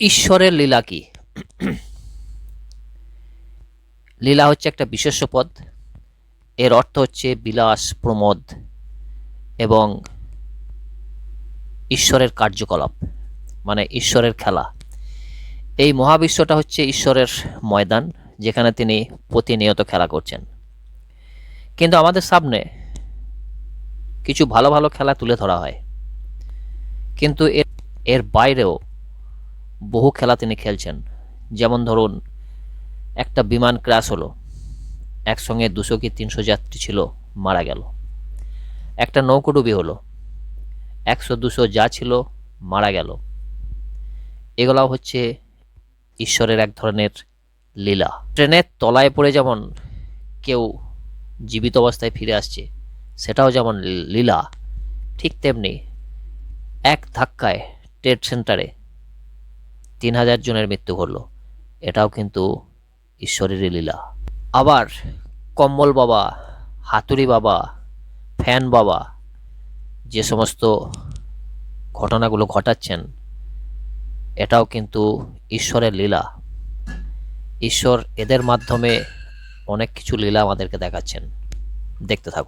ঈশ্বরের লীলা কি? লীলা হচ্ছে একটা বিশেষ্য পদ। এর অর্থ হচ্ছে বিলাস, প্রমোদ এবং ঈশ্বরের কার্যকলাপ মানে ঈশ্বরের খেলা। এই মহাবিশ্বটা হচ্ছে ঈশ্বরের ময়দান, যেখানে তিনি প্রতিনিয়ত খেলা করছেন। কিন্তু আমাদের সামনে কিছু ভালো ভালো খেলা তুলে ধরা হয়। কিন্তু এর এর বাইরেও বহু খেলা তিনি খেলছেন। যেমন ধরুন, একটা বিমান ক্র্যাশ হলো, একসঙ্গে দুশো কি তিনশো যাত্রী ছিল, মারা গেল। একটা নৌকোডুবি হলো, একশো দুশো যা ছিল, মারা গেল। এগুলাও হচ্ছে ঈশ্বরের এক ধরনের লীলা। ট্রেনের তলায় পড়ে যেমন কেউ জীবিত অবস্থায় ফিরে আসছে, সেটাও যেমন লীলা, ঠিক তেমনি এক ধাক্কায় ট্রেড সেন্টারে তিন হাজার জনের মৃত্যু ঘটল। এটাও কিন্তু ঈশ্বরেরই লীলা। আবার কম্বল বাবা, হাতুড়ি বাবা, ফ্যান বাবা, যে সমস্ত ঘটনাগুলো ঘটাচ্ছেন, এটাও কিন্তু ঈশ্বরের লীলা। ঈশ্বর এদের মাধ্যমে অনেক কিছু লীলা আমাদেরকে দেখাচ্ছেন। দেখতে থাকুন।